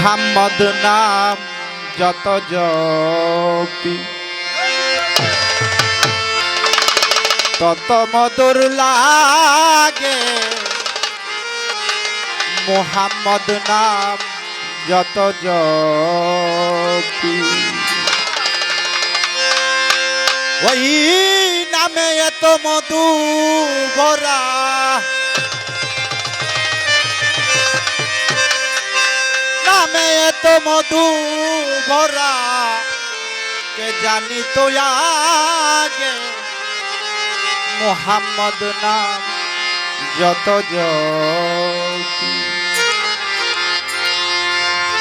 মোহাম্মদ নাম যত জপি। তত মধুর লাগে। মোহাম্মদ নাম যত জপি। ওই নামে এত মধু ভরা। এত মধু ভরা, কে জানি তো আগে মোহাম্মদ নাম যত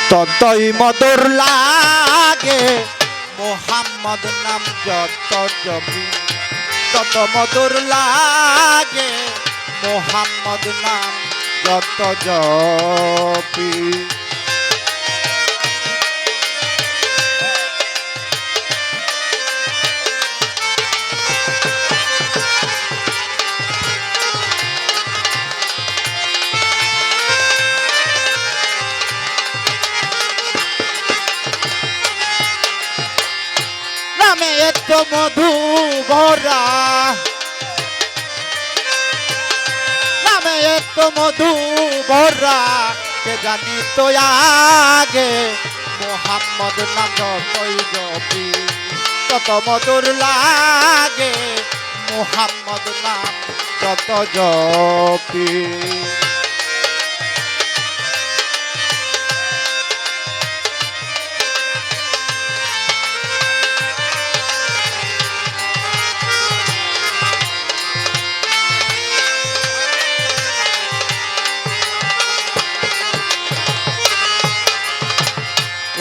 ততই মধুর লাগে, মোহাম্মদ নাম যত জপি তত মধুর লাগে, মোহাম্মদ নাম যত জপি এত মধু ভরা। নামে এত মধু ভরা, কে জানি তো আগে মোহাম্মদ নাম যতই জপি তত মধুর লাগে মোহাম্মদ নাম যত জপি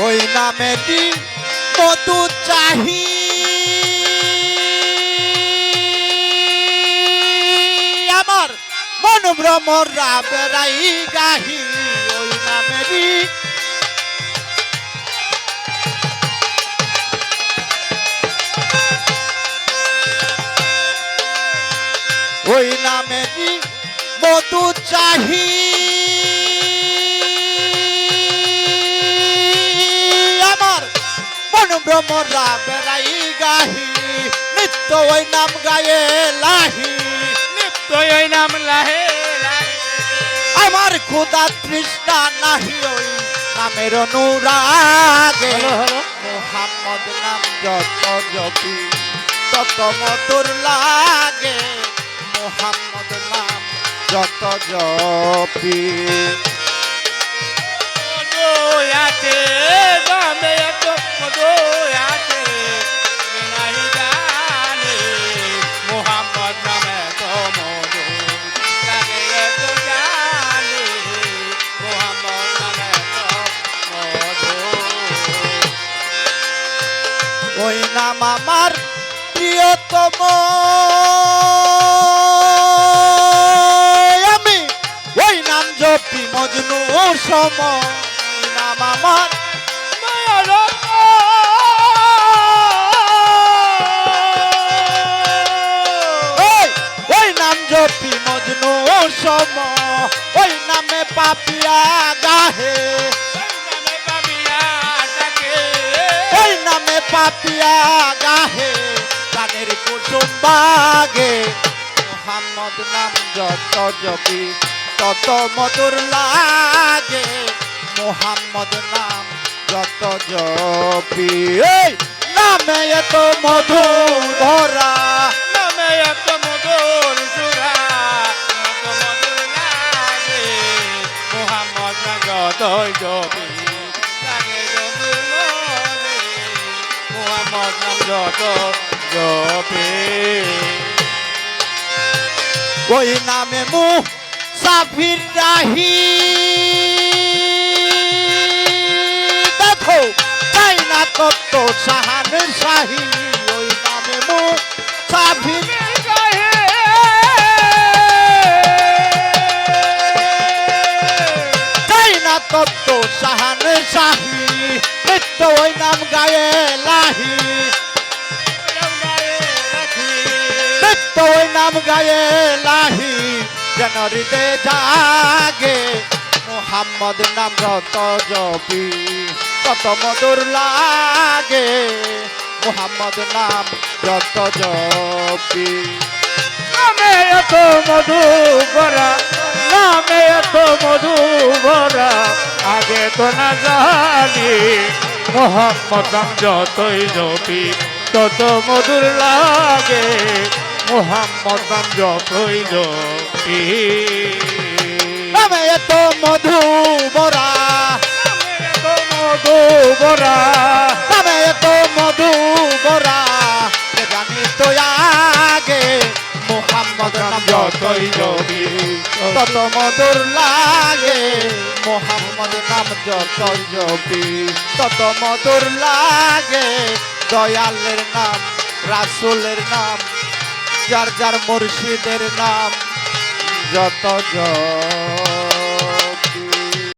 ওই নামেটি মধু চাহি? আমার মন ভ্রমরা বেড়াই গাহি, ওই নামেটি ওই নামেটি মধু চাহি? ভ্রমরা বেড়াই গাহি নিত্য ওই নাম গায়ে লাহি। নিত্য ওই নাম লাহে আমার খুদা তৃষ্ণা নাহি ওই নামের অনুরাগে। মোহাম্মদ নাম যত জপি তত মধুর লাগে। মোহাম্মদ নাম যত জপি আছে। নাম আমার প্রিয়তম। আমি ওই নাম জপি মজনু সম। নাম আমার ওই ওই নাম জপি মজনু সম। ওই নামে পাপিয়া গাহে। ওই নামে পাপিয়া বাগে মোহাম্মদ নাম যত জপি, তত মধুর লাগে। মোহাম্মদ নাম যত জপি। নামে এত মধু ভরা নামে এত মধুর সুরা। মধুর লাগে। মোহাম্মদ না যতই জপি লাগে মোহাম্মদ নাম যত জপি ওই নামে মু সাফির রাহি দেখো তাই না তত্ত্ব সাহান শাহী। নাম গায়ে লাহি যেন হৃদয় জাগে। মোহাম্মদ নাম যত জপি তত মধুর লাগে। মোহাম্মদ নাম যত জপি। নামে এত মধু ভরা, নামে এত মধু ভরা, আগে তো না জানি। মোহাম্মদ নাম যতই জপি, তত মধুর লাগে। মোহাম্মদ নাম যতই জপি এত মধু বরা এত মধু ভরা নামে এত মধু বরা জানি তো আগে মোহাম্মদ নাম যতই জপি তত মধুর লাগে মোহাম্মদ নাম যত জপি তত মধুর লাগে দয়ালের নাম, রাসুলের নাম যার যার মুর্শিদের নাম যত জপি